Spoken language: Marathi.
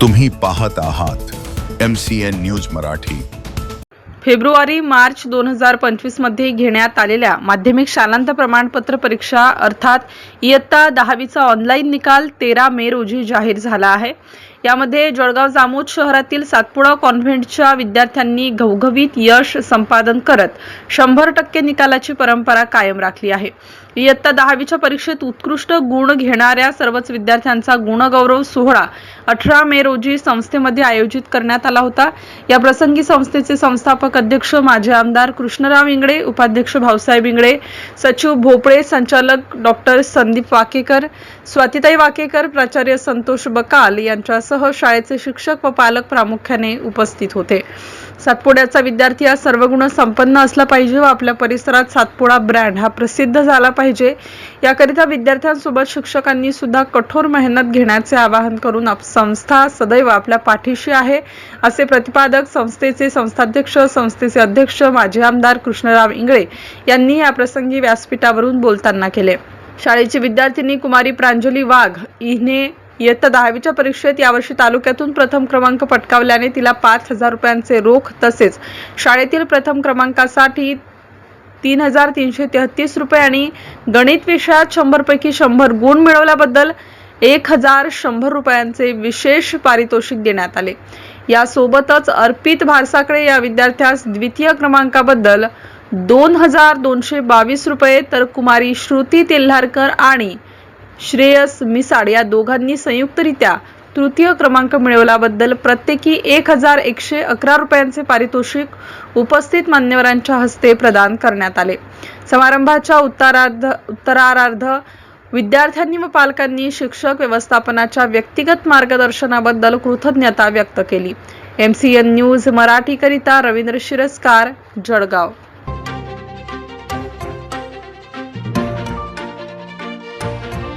तुम्ही पाहत आहात M C N news Marathi. February मार्च दोन हजार पंचवीसमध्ये घेण्यात आलेल्या माध्यमिक शालांत प्रमाणपत्र परीक्षा अर्थात इयत्ता दहावीचा ऑनलाईन निकाल तेरा मे रोजी जाहीर झाला आहे. यामध्ये जळगाव जामोद शहरातील सातपुडा कॉन्व्हेंटच्या विद्यार्थ्यांनी घवघवीत यश संपादन करत शंभर टक्के निकालाची परंपरा कायम राखली आहे. इयत्ता दहावीच्या परीक्षेत उत्कृष्ट गुण घेणाऱ्या सर्वच विद्यार्थ्यांचा गुणगौरव सोहळा अठरा मे रोजी संस्थेमध्ये आयोजित करण्यात आला होता. या प्रसंगी संस्थेचे संस्थापक अध्यक्ष माजी आमदार कृष्णराव इंगळे उपाध्यक्ष भाऊसाहेब इंगळे सचिव भोपळे संचालक डॉक्टर संदीप वाकेकर स्वातिताई वाकेकर प्राचार्य संतोष बकाल यांच्यासह शाळेचे शिक्षक व पालक प्रामुख्याने उपस्थित होते. सातपुड्याचा विद्यार्थी हा सर्व गुण संपन्न असला पाहिजे व आपल्या परिसरात सातपुडा ब्रँड हा प्रसिद्ध झाला पाहिजे. याकरिता विद्यार्थ्यांसोबत शिक्षकांनी सुद्धा कठोर मेहनत घेण्याचे आवाहन करून संस्था सदैव आपल्या पाठीशी आहे असे प्रतिपादक संस्थेचे संस्थाध्यक्ष संस्थेचे अध्यक्ष माजी आमदार कृष्णराव इंगळे यांनी या प्रसंगी व्यासपीठावरून बोलताना केले. शाळेची विद्यार्थिनी कुमारी प्रांजली वाघ हिने इयत्ता दहावीच्या परीक्षेत यावर्षी तालुक्यातून प्रथम क्रमांक पटकावल्याने तिला पाच हजार रुपयांचे रोख तसेच शाळेतील प्रथम क्रमांकासाठी तीन हजार तीनशे तेहतीस रुपये आणि गणित विषयात शंभरपैकी शंभर गुण मिळवल्याबद्दल एक हजार शंभर रुपयांचे विशेष पारितोषिक देण्यात आले. यासोबतच अर्पित भारसाकडे या विद्यार्थ्यास द्वितीय क्रमांकाबद्दल दोन हजार दोनशे बावीस रुपये तर कुमारी श्रुती तेल्हारकर आणि श्रेयस मिसाड या दोघांनी संयुक्तरित्या तृतीय क्रमांक मिळवल्याबद्दल प्रत्येकी एक हजार एकशे अकरा रुपयांचे पारितोषिक उपस्थित मान्यवरांच्या हस्ते प्रदान करण्यात आले. समारंभाच्या उत्तरार्ध उत्तरार्ध विद्यार्थ्यांनी व पालकांनी शिक्षक व्यवस्थापनाच्या व्यक्तिगत मार्गदर्शनाबद्दल कृतज्ञता व्यक्त केली. एम सी एन न्यूज मराठीकरिता रवींद्र शिरस्कार जळगाव.